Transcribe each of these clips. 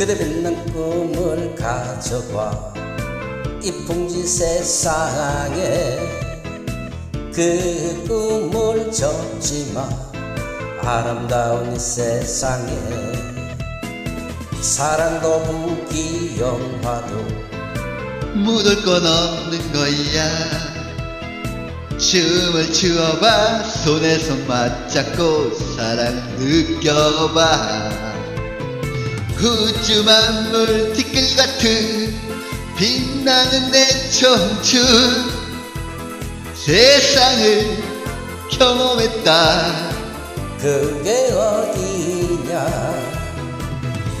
그대 빛난 꿈을 가져봐. 이 풍지 세상에 그 꿈을 접지 마. 아름다운 이 세상에 사랑도 부귀영화도 묻을 건 없는 거야. 춤을 추어봐. 손에 손 맞잡고 사랑 느껴봐 우주 만 물 티끌 같은 빛나는 내 청춘. 세상을 경험했다. 그게 어디냐?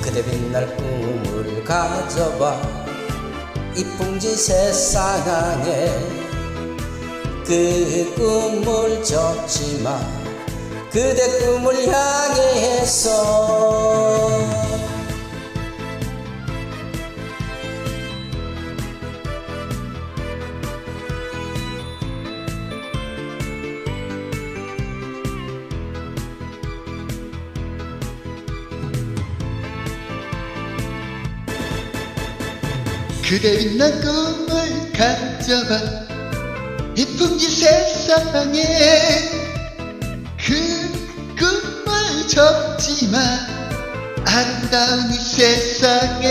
그대 빛날 꿈을 가져봐. 이 풍지 세상에 그 꿈을 접지마 그대 꿈을 향해서 그대 빛난 꿈을 가져봐. 이 풍지 세상에 그 꿈을 접지마 아름다운 이 세상에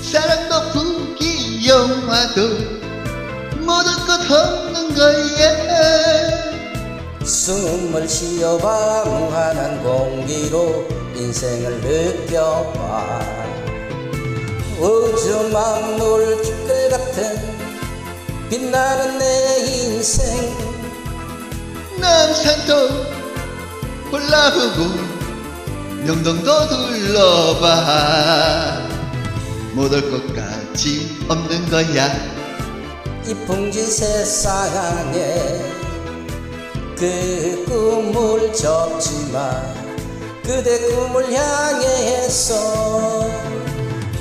사랑도 부귀영화도 모든 것 없는 거야. 숨을 쉬어봐 무한한 공기로 인생을 느껴봐 우주 만물 티끌 같은 빛나는 내 인생. 남산도 올라보고 명동도 둘러봐. 못올 것까지 없는 거야. 이 풍지 세상에 그 꿈을 접지마. 그대 꿈을 향해서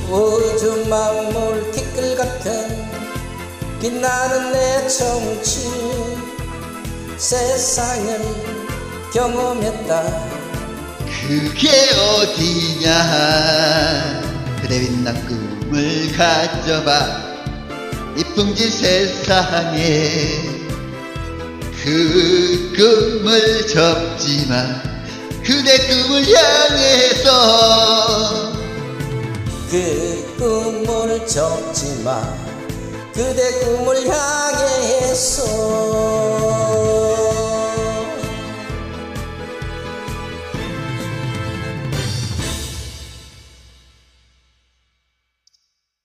우주 만물 티끌 같은 빛나는 내 청춘 세상을 경험했다. 그게 어디냐? 그대 빛난 꿈을 가져봐. 이 풍지 세상에 그 꿈을 접지마. 그대 꿈을 향해 접지마 그대 꿈을 향해서